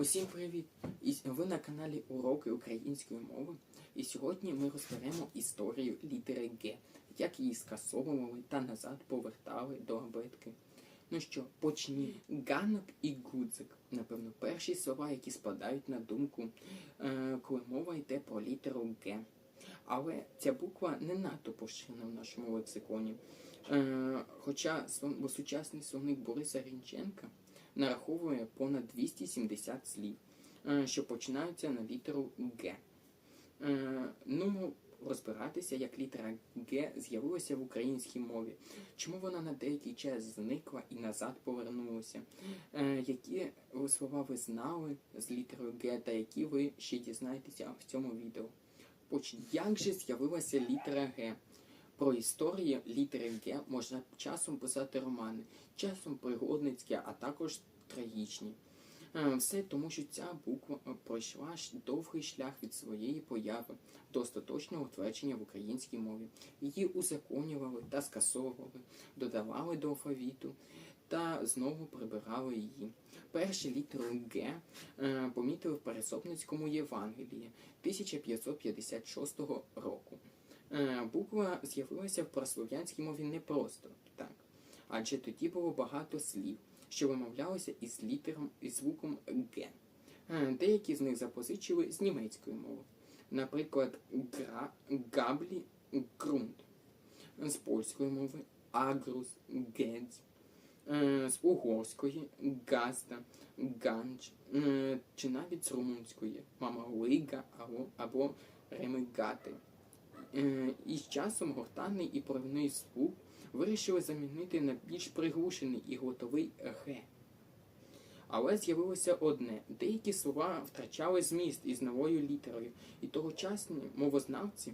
Усім привіт! Ви на каналі Уроки української мови. І сьогодні ми розберемо історію літери Г, як її скасовували та назад повертали до абетки. Ну що, почні. Ганок і гудзик. Напевно, перші слова, які спадають на думку, е, коли мова йде про літеру Г. Але ця буква не надто поширена в нашому лексиконі. Е, хоча сучасний словник Бориса Грінченка нараховує понад 270 слів, е, що починаються на літеру Г. Е, Ну, розбиратися, як літера Г з'явилася в українській мові, чому вона на деякий час зникла і назад повернулася, Е, які слова ви знали з літерою Г та які ви ще дізнаєтеся в цьому відео. Як же з'явилася літера Г? Про історію літери Г можна часом писати романи, часом пригодницькі, а також трагічні. Е, Все тому, що ця буква е, пройшла довгий шлях від своєї появи до остаточного утвердження в українській мові. Її узаконювали та скасовували, додавали до алфавіту та знову прибирали її. Перші літеру Г е, помітили в Пересопницькому Євангелії 1556 року. Буква з'явилася в прослов'янській мові не просто так, адже тоді було багато слів, що вимовлялися із літером із звуком Г. Е, Деякі з них запозичили з німецької мови, наприклад, гра, габлі, ґрунт, з польської мови агрус, гедз, е, з угорської газда, ганч, е, чи навіть з румунської мамалига або, або ремигати. Е, І часом гортанний і поривний звук вирішили замінити на більш приглушений і готовий Г. Але з'явилося одне: деякі слова втрачали зміст із новою літерою, і тогочасні мовознавці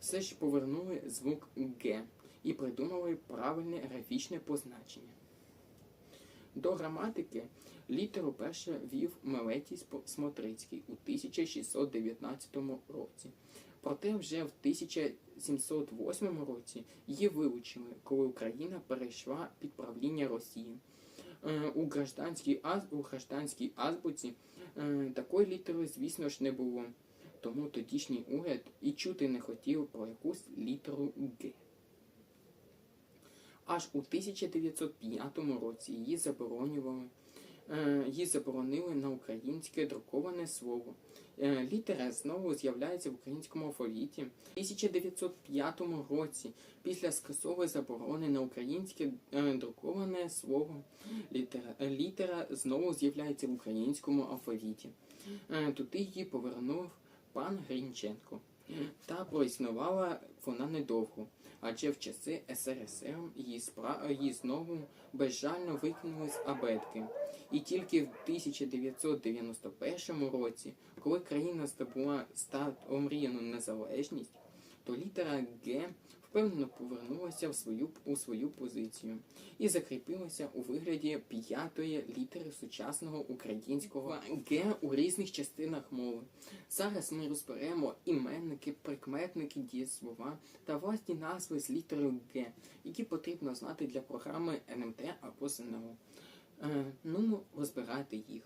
все ж повернули звук Г і придумали правильне графічне позначення. До граматики літеру перше вів Мелетій Смотрицький у 1619 році. Проте вже в 1708 році її вилучили, коли Україна перейшла під правління Росії. Е, У гражданській, аз... у гражданській азбуці е, такої літери, звісно ж, не було. Тому тодішній уряд і чути не хотів про якусь літеру Г. Аж у 1905 році її заборонювали. Е, Її заборонили на українське друковане слово. Е, Літера знову з'являється в українському алфавіті. У 1905 році, після скасової заборони на українське е, друковане слово, літера, літера знову з'являється в українському алфавіті. Туди її повернув пан Грінченко. Та проіснувала вона недовго, адже в часи СРСР її, спра... її знову безжально викинули з абетки. І тільки в 1991 році, коли країна здобула стат омріяну незалежність, то літера Г впевнено повернулася в свою, у свою позицію і закріпилася у вигляді п'ятої літери сучасного українського Г у різних частинах мови. Зараз ми розберемо іменники, прикметники, дієслова та власні назви з літерою Г, які потрібно знати для програми НМТ або ЗНО. Е, ну, розбирати їх.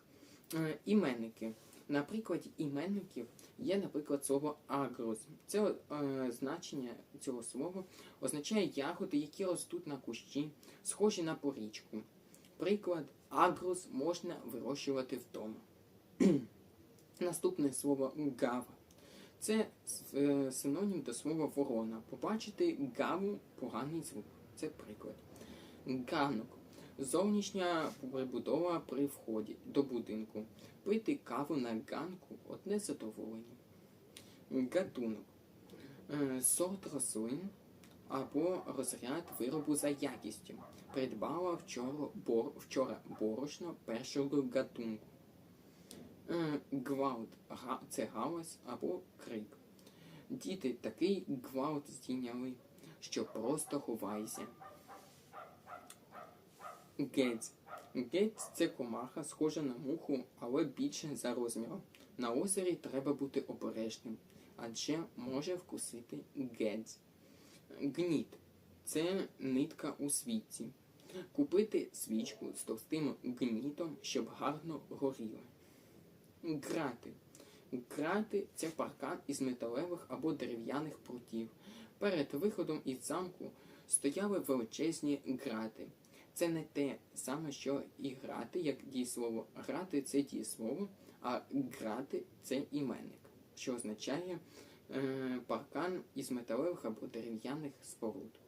Е, іменники. На прикладі іменників є, наприклад, слово агрос. Це е, значення цього слова означає ягоди, які ростуть на кущі, схожі на порічку. Приклад агрос можна вирощувати вдома. Наступне слово гава. Це е, синонім до слова ворона. Побачити гаву поганий звук. Це приклад. Ганок. Зовнішня прибудова при вході до будинку. Пити каву на ганку одне задоволення. Гатунок. Е, Сорт рослин або розряд виробу за якістю. Придбала вчора, бор, вчора борошно першого гатунку. Е, Гвалт це галас або крик. Діти такий гвалт здійняли, що просто ховайся. Гець. Гець це комаха, схожа на муху, але більше за розміром. На озері треба бути обережним, адже може вкусити гець. Гніт це нитка у світці. Купити свічку з товстим гнітом, щоб гарно горіла. Грати. Грати це паркан із металевих або дерев'яних прутів. Перед виходом із замку стояли величезні грати. Це не те саме, що і грати, як дієслово. Грати це дієслово, а грати це іменник, що означає е, паркан із металевих або дерев'яних споруд.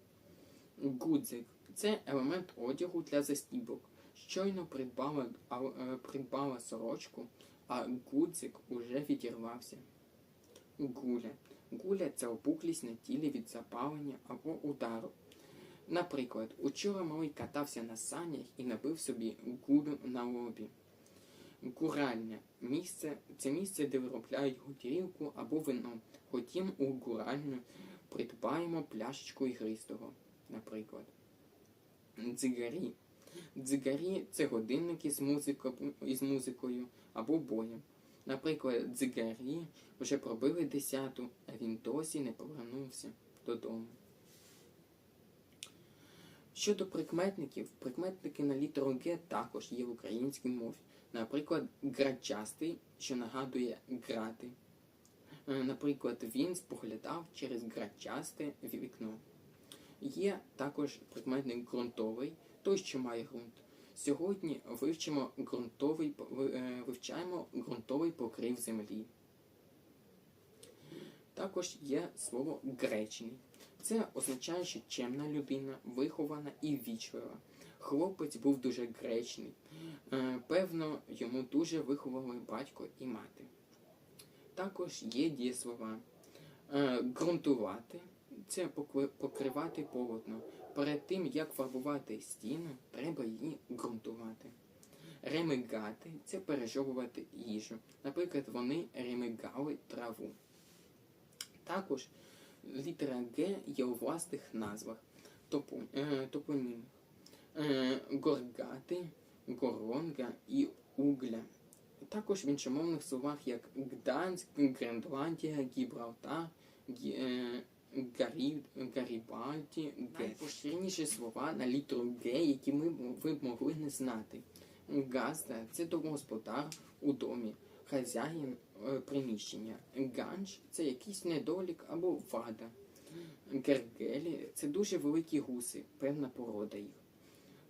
Гудзик це елемент одягу для застібок. Щойно придбала, е, придбала сорочку, а гудзик уже відірвався. Гуля. Гуля це опуклість на тілі від запалення або удару. Наприклад, учора малий катався на санях і набив собі гулю на лобі. Гуральня місце це місце, де виробляють готівку або вино. Хотім у гуральню придбаємо пляшечку ігристого, наприклад. Дзигарі. Дзигарі це годинники з, музико, із музикою або боєм. Наприклад, дзигарі вже пробили десяту, а він досі не повернувся додому. Щодо прикметників, прикметники на літеру Г також є в українській мові. Наприклад, грачастий, що нагадує грати. Е, Наприклад, він споглядав через грачасте вікно. Є також прикметник ґрунтовий, той, що має ґрунт. Сьогодні вивчимо ґрунтовий, е, вивчаємо ґрунтовий покрив землі. Також є слово гречний. Це означає, що чемна людина, вихована і ввічлива. Хлопець був дуже гречний. Е, Певно, йому дуже виховали батько і мати. Також є дієслова. Е, Ґрунтувати це покривати полотно. Перед тим, як фарбувати стіну, треба її ґрунтувати. Ремигати це пережовувати їжу. Наприклад, вони ремигали траву. Також літера Г є у власних назвах е, топонімів. Е, горгати, горонга і угля. Також в іншомовних словах як Гданськ, Гренландія, Гібралтар, Гі- е, Гарі, Гарібальді, Гет. Найпоширеніші слова на літеру Г, які ми, ви б могли не знати. Газда це домогосподар у домі, хазяїн е, приміщення. Ганж це якийсь недолік або вада. Гергелі це дуже великі гуси, певна порода їх.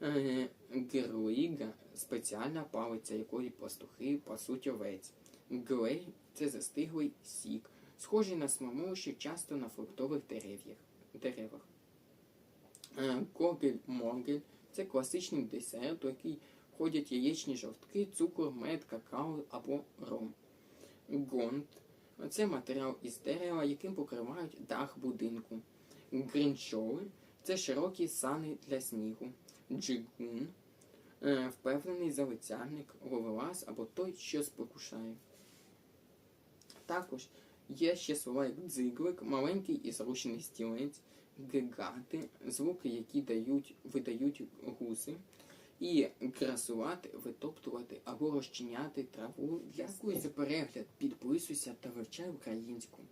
Е, Герлига спеціальна палиця, якої пастухи пасуть овець. Глей це застиглий сік, схожий на смолу, що часто на фруктових деревах. Е, Когель Могель це класичний десерт, який входять яєчні жовтки, цукор, мед, какао або ром. Гонт це матеріал із дерева, яким покривають дах будинку. Гринчоли це широкі сани для снігу. Джигун е, впевнений залицяльник, ловелас або той, що спокушає. Також є ще слова як дзиглик, маленький і зручний стілець, гигати, звуки, які дають, видають гуси, і красувати, витоптувати або розчиняти траву Дякую за перегляд, підписуйся та вивчай українську.